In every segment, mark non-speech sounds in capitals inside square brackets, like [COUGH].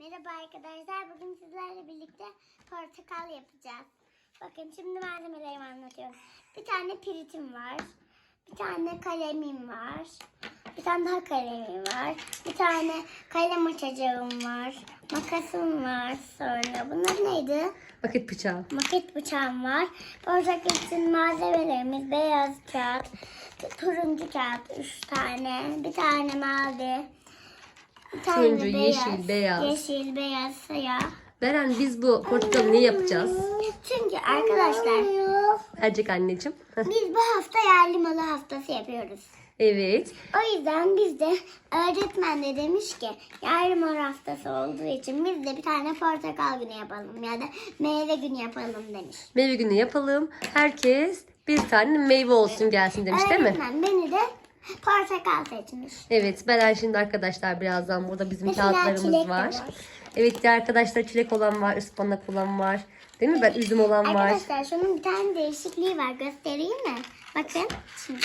Merhaba arkadaşlar. Bugün sizlerle birlikte portakal yapacağız. Bakın şimdi malzemelerimi anlatıyorum. Bir tane piritim var. Bir tane kalemim var. Bir tane daha kalemim var. Bir tane kalem açacağım var. Makasım var sonra. Bunlar neydi? Vakit bıçağı. Maket bıçağım var. Portakal için malzemelerimiz beyaz kağıt, turuncu kağıt 3 tane, bir tane mavi, bir tane Turuncu, yeşil, beyaz. Yeşil, beyaz, siyah. Beren biz bu portakalı ne yapacağız? Çünkü arkadaşlar Ercek anneciğim. biz bu hafta yerli malı haftası yapıyoruz. evet. O yüzden biz de öğretmen de demiş ki yerli malı haftası olduğu için biz de bir tane portakal günü yapalım ya da meyve günü yapalım demiş. Meyve günü yapalım. Herkes bir tane meyve olsun gelsin demiş değil mi? Öğretmen beni de portakal seçmiş. Evet Beren şimdi arkadaşlar birazdan burada bizim Mesela kağıtlarımız var. var. Evet diğer arkadaşlar çilek olan var, ıspanak olan var. Değil mi? Ben üzüm olan var. Arkadaşlar şunun bir tane değişikliği var. Göstereyim mi? Bakın şimdi.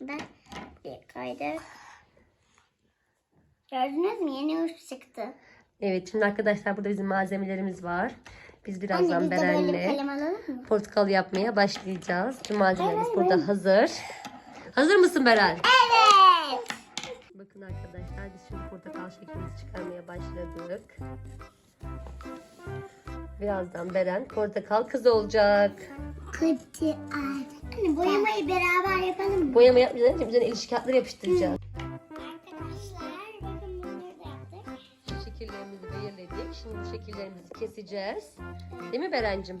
Ben bir kaydı. Gördünüz mü? Yeni uç çıktı. Evet şimdi arkadaşlar burada bizim malzemelerimiz var. Biz Anne birazdan biz böyle bir Beren'le portakal yapmaya başlayacağız. Tüm malzemelerimiz Evet. burada hazır. Hazır mısın Beren? Evet. Bakın arkadaşlar biz şimdi portakal şeklimizi çıkarmaya başladık. Birazdan Beren portakal kız olacak. Kıtı Anne boyamayı beraber yapalım mı? Boyama yapmayacağız. anneciğim, Üzerine ilişki kağıtları yapıştıracağız. Arkadaşlar bakın bunları da yaptık. Şekillerimizi belirledik. Şimdi bu şekillerimizi keseceğiz. Değil mi Berencim?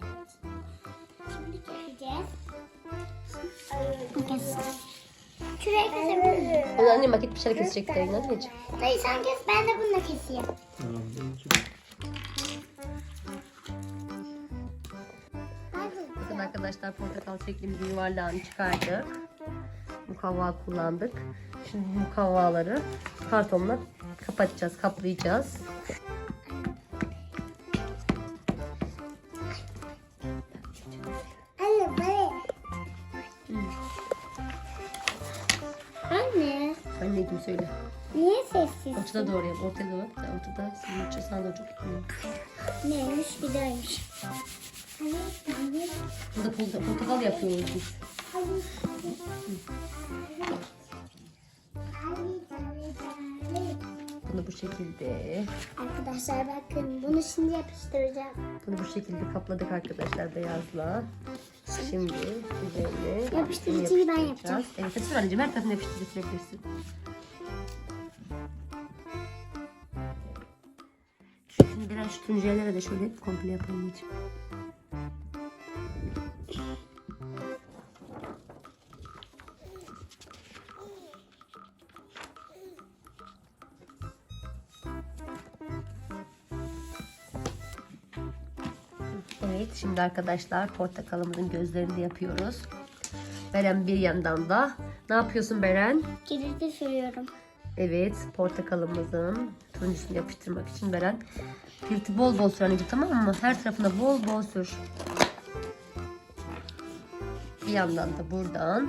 Şimdi keseceğiz. Makas. Şuraya kesebiliriz. O annem vakit bir şeyler kesecekler anneciğim. Dayı sen kes ben de bununla keseyim. Bakın arkadaşlar portakal şeklimizi yuvarlağını çıkardık. Mukavva kullandık. Şimdi bu mukavvaları kartonla kapatacağız, kaplayacağız. Anne Anneciğim söyle. niye sessiz? Ortada doğru yap. Ortaya doğru. Ortada sizin için sana doğru çok gitmiyor. Neymiş bir daymış. Burada porta- portakal yapıyoruz biz. Bunu bu şekilde, Arkadaşlar bakın bunu şimdi yapıştıracağım. bunu bu şekilde kapladık arkadaşlar beyazla. Şimdi üzerine Yapıştırıcıyı ben yapacağım. Evet, hadi anneciğim her tarafını yapıştırabilirsin. Şimdi biraz şu tuncelere de şöyle komple yapalım anneciğim. Evet şimdi arkadaşlar portakalımızın gözlerini de yapıyoruz. Beren bir yandan da ne yapıyorsun Beren? Kilidi sürüyorum. Evet portakalımızın turuncusunu yapıştırmak için Beren pirti bol bol sür anneciğim tamam mı? Her tarafına bol bol sür. Bir yandan da buradan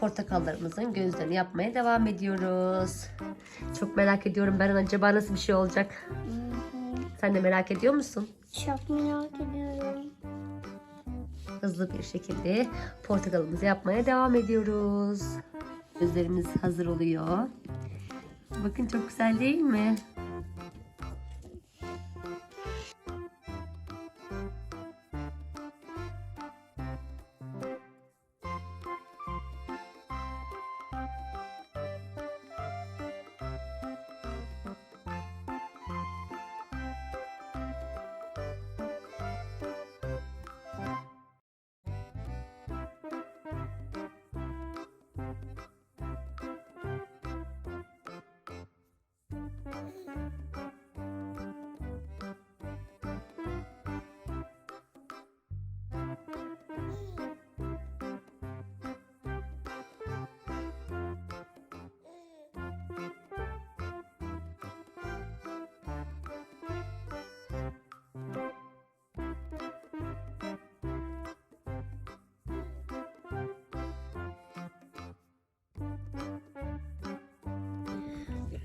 portakallarımızın gözlerini yapmaya devam ediyoruz. Çok merak ediyorum Beren acaba nasıl bir şey olacak? Sen de merak ediyor musun? Çok merak ediyorum. Hızlı bir şekilde portakalımızı yapmaya devam ediyoruz. Gözlerimiz hazır oluyor. Bakın çok güzel değil mi?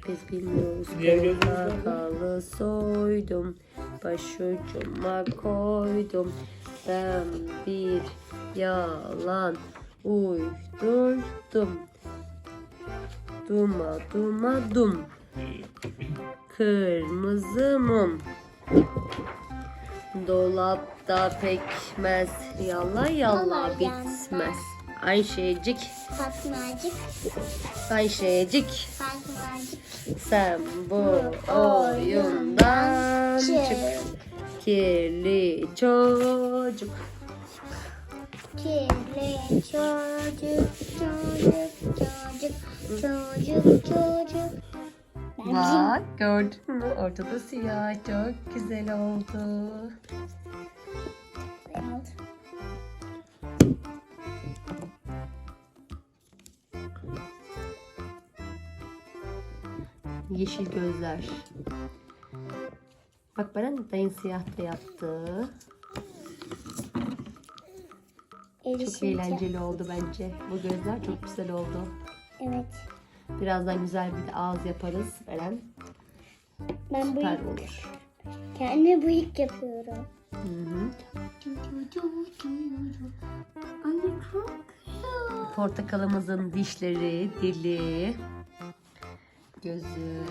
Biz bilmiyoruz. Portakalı soydum. Başucuma koydum. Ben bir yalan uydurdum. Duma duma dum. Kırmızı mum. Dolapta pekmez. Yala yala bitmez. Ayşecik, Fatmacık, Ayşecik. Fatmacık. Sen bu oyundan çık. Kirli çocuk. Kirli çocuk, çocuk, çocuk, çocuk, çocuk. Bak gördün mü? Ortada siyah. Çok güzel oldu. Ben Yeşil gözler. Bak Beren dayın siyah da yaptı. Çok Erişince. eğlenceli oldu bence. Bu gözler çok güzel oldu. Evet. Birazdan güzel bir de ağız yaparız Beren. Ben bu Süper olur. kendime bıyık yapıyorum. Hı hı. Çok. Portakalımızın dişleri, dili, gözü.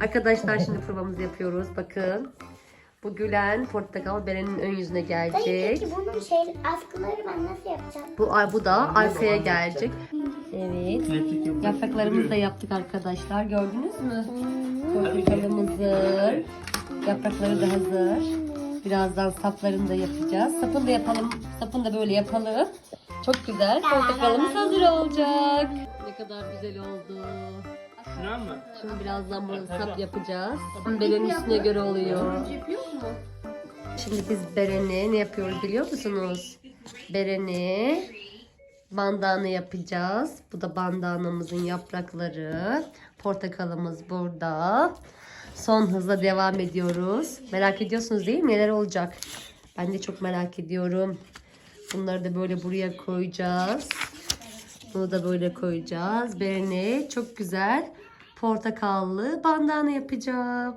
Arkadaşlar şimdi provamızı yapıyoruz. Bakın. Bu gülen portakal Beren'in ön yüzüne Dayı gelecek. peki bunun şey askıları ben nasıl yapacağım? Bu, bu da arkaya gelecek. Evet. Yapraklarımızı da yaptık arkadaşlar. Gördünüz mü? Portakalımız hazır. Yaprakları da hazır. Birazdan saplarını da yapacağız. Sapını da yapalım. Sapını da böyle yapalım. Çok güzel. Portakalımız hazır olacak. Ne kadar güzel oldu. Şuna mı? Şimdi birazdan burada sap yapacağız. Berenin üstüne göre oluyor. Şimdi biz bereni ne yapıyoruz biliyor musunuz? Bereni bandana yapacağız. Bu da bandanamızın yaprakları. Portakalımız burada. Son hızla devam ediyoruz. Merak ediyorsunuz değil mi? Neler olacak? Ben de çok merak ediyorum. Bunları da böyle buraya koyacağız. Bunu da böyle koyacağız. Bereni çok güzel portakallı bandana yapacağım.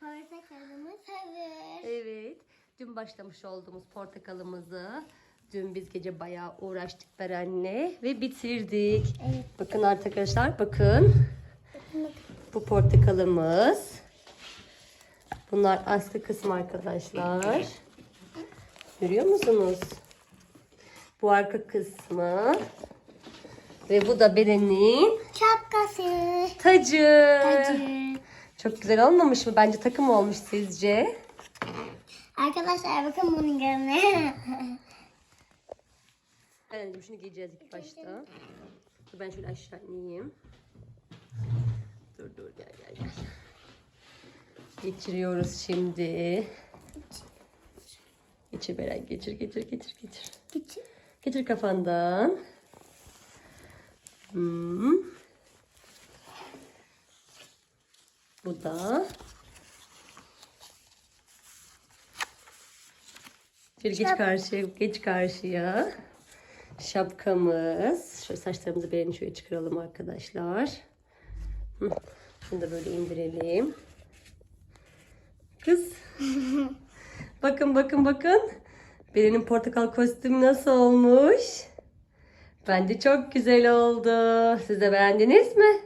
Portakalımız hazır. Evet. Dün başlamış olduğumuz portakalımızı dün biz gece bayağı uğraştık Beren'le ve bitirdik. Evet. Bakın arkadaşlar bakın. Bu portakalımız. Bunlar aslı kısmı arkadaşlar. Görüyor musunuz? Bu arka kısmı. Ve bu da Beren'in Şapkası. tacı. Tacı. Çok güzel olmamış mı? Bence takım olmuş sizce. Arkadaşlar bakın bunun gömleği. Evet, şunu giyeceğiz ilk başta. Ben şöyle aşağı ineyim. Dur dur gel gel gel. Geçiriyoruz şimdi. Geçir Beren geçir geçir geçir geçir. Küçük. Geçir kafandan. Hmm. Bu da. Şöyle geç karşıya, geç karşıya. Şapkamız. Şöyle saçlarımızı beğeni şöyle çıkaralım arkadaşlar. Şunu da böyle indirelim. Kız. [LAUGHS] bakın bakın bakın. Beren'in portakal kostümü nasıl olmuş? Bence çok güzel oldu. Siz de beğendiniz mi?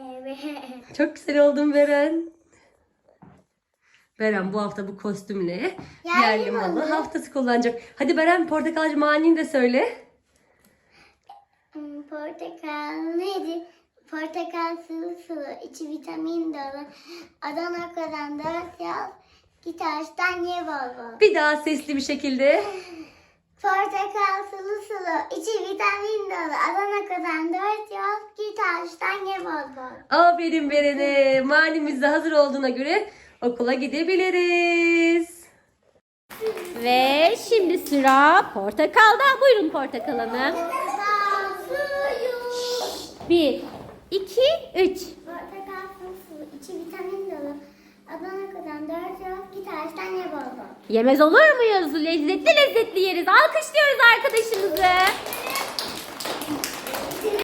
Evet. Çok güzel oldun Beren. Beren bu hafta bu kostümle Yerli yerli malı malı. haftası kullanacak. Hadi Beren portakalcı manini de söyle. Hmm, Portakal neydi? Portakal sıvı sıvı, içi vitamin dolu. Adana kodan dört yıl, git ağaçtan ye bol bol. Bir daha sesli bir şekilde. [LAUGHS] Portakal sıvı sıvı, içi vitamin dolu. Adana kodan dört yıl, git ağaçtan ye bol bol. Aferin Beren'e. Manimiz de hazır olduğuna göre okula gidebiliriz. Ve şimdi sıra portakalda. Buyurun portakal hanım. Portakal suyu. Bir, 2, 3. Portakal fıstığı, içi vitamin dolu. Adana'dan 4 yıl, bir ağaçtan. Yemez olur muyuz? Lezzetli lezzetli yeriz. Alkışlıyoruz arkadaşımızı.